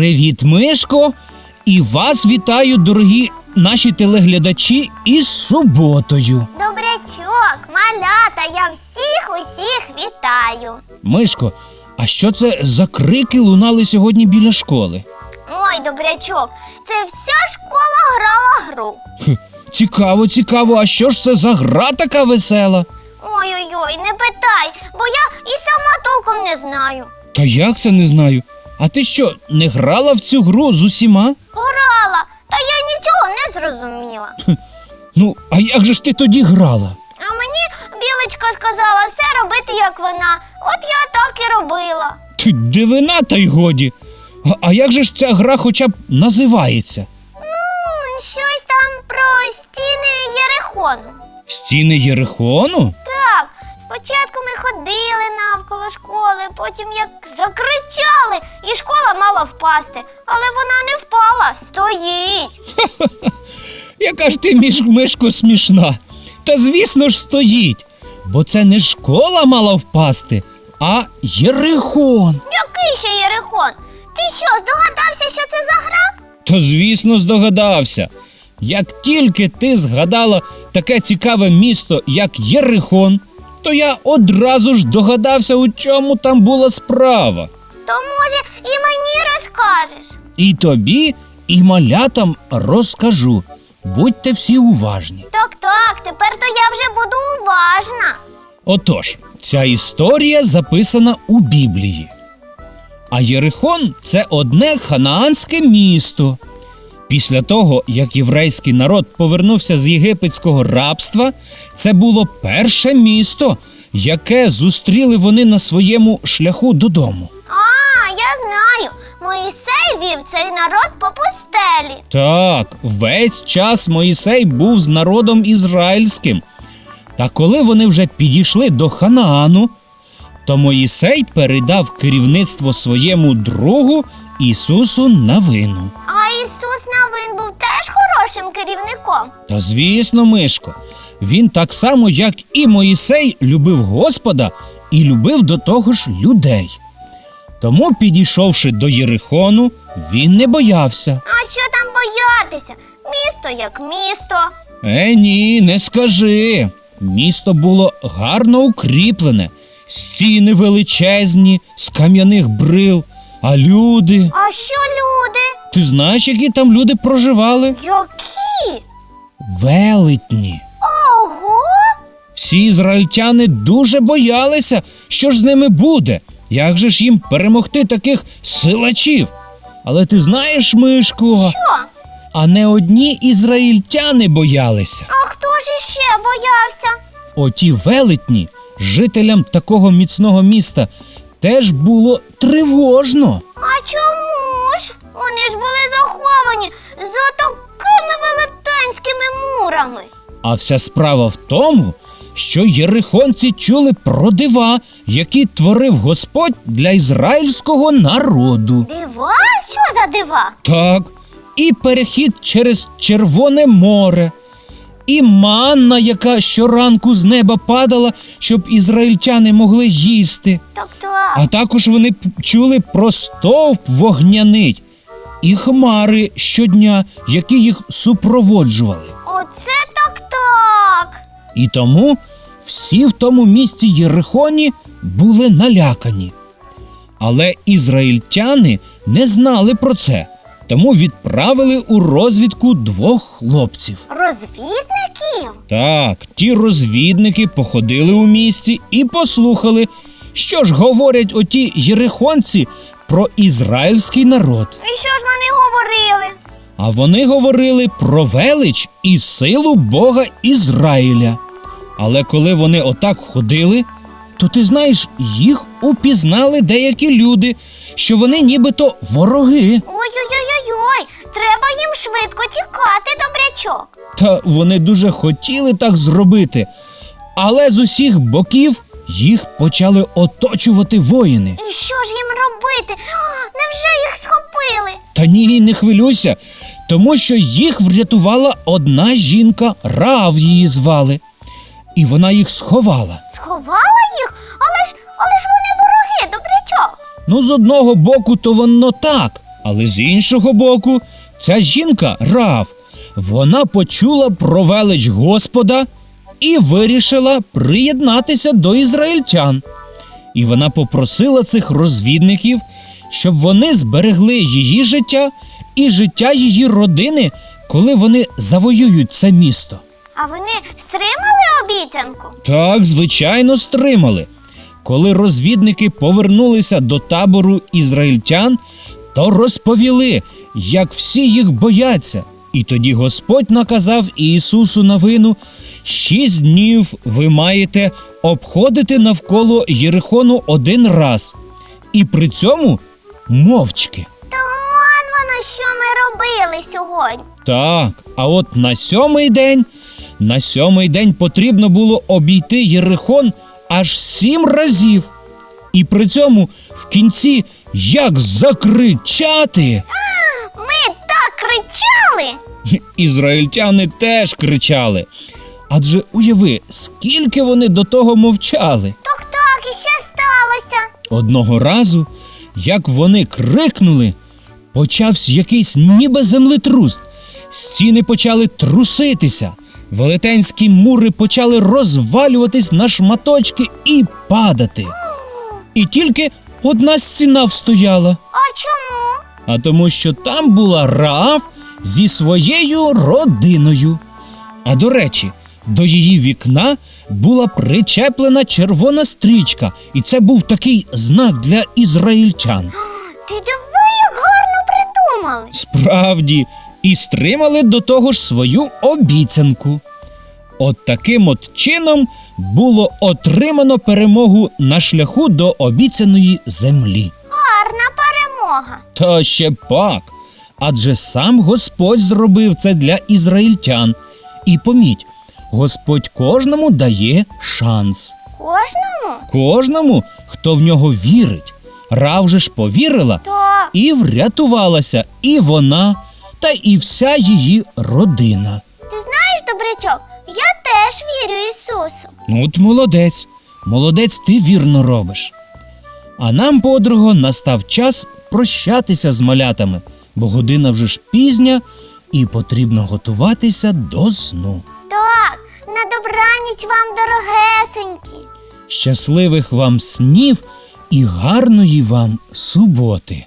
Привіт, Мишко! І вас вітаю, дорогі наші телеглядачі, із суботою. Добрячок, малята, я всіх усіх вітаю. Мишко, а що це за крики лунали сьогодні біля школи? Ой, добрячок, це вся школа грала гру. Хм, цікаво, цікаво, а що ж це за гра така весела? Ой-ой-ой, не питай, бо я і сама толком не знаю. Та як це не знаю? А ти що, не грала в цю гру з усіма? Грала, та я нічого не зрозуміла. Ну, а як же ж ти тоді грала? А мені білочка сказала все робити, як вона. От я так і робила. Ти дивина, та й годі. А, а як же ж ця гра хоча б називається? Ну, щось там про стіни Єрихону. Стіни Єрихону? Спочатку ми ходили навколо школи, потім як закричали, і школа мала впасти. Але вона не впала, стоїть. Яка ж ти між мишко смішна? Та звісно ж стоїть. Бо це не школа мала впасти, а Єрихон. Який ще Єрихон? Ти що, здогадався, що це за гра? Та звісно здогадався. Як тільки ти згадала таке цікаве місто, як Єрихон, то я одразу ж догадався, у чому там була справа. То може і мені розкажеш. І тобі, і малятам розкажу. Будьте всі уважні. Так, так, тепер то я вже буду уважна. Отож, ця історія записана у Біблії. А Єрихон це одне ханаанське місто. Після того, як єврейський народ повернувся з єгипетського рабства, це було перше місто, яке зустріли вони на своєму шляху додому. А, я знаю. Моїсей вів цей народ по пустелі. Так, весь час Моїсей був з народом ізраїльським. Та коли вони вже підійшли до Ханаану, то Моїсей передав керівництво своєму другу Ісусу Навину. А хорошим керівником. Та звісно, Мишко, він так само, як і Моїсей, любив Господа і любив до того ж людей. Тому, підійшовши до Єрихону, він не боявся. А що там боятися? Місто як місто. Е, ні, не скажи. Місто було гарно укріплене, стіни величезні, з кам'яних брил, а люди. А що люди? Ти знаєш, які там люди проживали? Які? Велетні. Ого! Всі ізраїльтяни дуже боялися, що ж з ними буде. Як же ж їм перемогти таких силачів? Але ти знаєш, Мишко, Що? а не одні ізраїльтяни боялися. А хто ж іще боявся? Оті велетні жителям такого міцного міста теж було тривожно. А чому? Вони ж були заховані за такими велетенськими мурами. А вся справа в тому, що єрихонці чули про дива, які творив Господь для ізраїльського народу. Дива? Що за дива? Так, і перехід через Червоне море, і манна, яка щоранку з неба падала, щоб ізраїльтяни могли їсти. Так. А також вони п- чули про стовп вогняний і хмари щодня, які їх супроводжували. Оце так так. І тому всі в тому місці Єрихоні були налякані. Але ізраїльтяни не знали про це, тому відправили у розвідку двох хлопців. Розвідників? Так, ті розвідники походили у місті і послухали, що ж говорять оті єрихонці про ізраїльський народ. І що ж вони говорили? А вони говорили про велич і силу Бога Ізраїля. Але коли вони отак ходили, то ти знаєш, їх упізнали деякі люди, що вони нібито вороги. Ой-ой-ой-ой, треба їм швидко тікати, добрячок. Та вони дуже хотіли так зробити. Але з усіх боків їх почали оточувати воїни. І що ж їм робити? А, невже їх схопили? Та ні, не хвилюйся, тому що їх врятувала одна жінка, Рав її звали, і вона їх сховала. Сховала їх? Але ж але ж вони вороги, добрячок. Ну, з одного боку, то воно так, Але з іншого боку, ця жінка Рав, вона почула про велич Господа і вирішила приєднатися до ізраїльтян. І вона попросила цих розвідників, щоб вони зберегли її життя і життя її родини, коли вони завоюють це місто. А вони стримали обіцянку? Так, звичайно, стримали. Коли розвідники повернулися до табору ізраїльтян, то розповіли, як всі їх бояться. І тоді Господь наказав Ісусу Навину: шість днів ви маєте обходити навколо Єрихону один раз, і при цьому мовчки. Та он воно, що ми робили сьогодні. Так, а от на сьомий день, на сьомий день потрібно було обійти Єрихон аж сім разів. І при цьому в кінці як закричати. Ми так кричали. Ізраїльтяни теж кричали. Адже уяви, скільки вони до того мовчали. Так, і що сталося? Одного разу, як вони крикнули, почався якийсь ніби землетрус. Стіни почали труситися, велетенські мури почали розвалюватись на шматочки і падати. І тільки одна стіна встояла, А чому? а тому, що там була Раав зі своєю родиною. А до речі, до її вікна була причеплена червона стрічка, і це був такий знак для ізраїльтян. Ти диви, як гарно придумали. Справді, і стримали до того ж свою обіцянку. От таким от чином було отримано перемогу на шляху до обіцяної землі. Гарна перемога. Та ще пак. Адже сам Господь зробив це для ізраїльтян. І поміть, Господь кожному дає шанс. Кожному? Кожному, хто в нього вірить. Рав же ж повірила Так. і врятувалася і вона, та і вся її родина. Ти знаєш, добрячок, я теж вірю Ісусу. Ну, От молодець, молодець, ти вірно робиш. А нам, подруго, настав час прощатися з малятами, бо година вже ж пізня, і потрібно готуватися до сну. На добраніч вам, дорогесенькі. Щасливих вам снів і гарної вам суботи!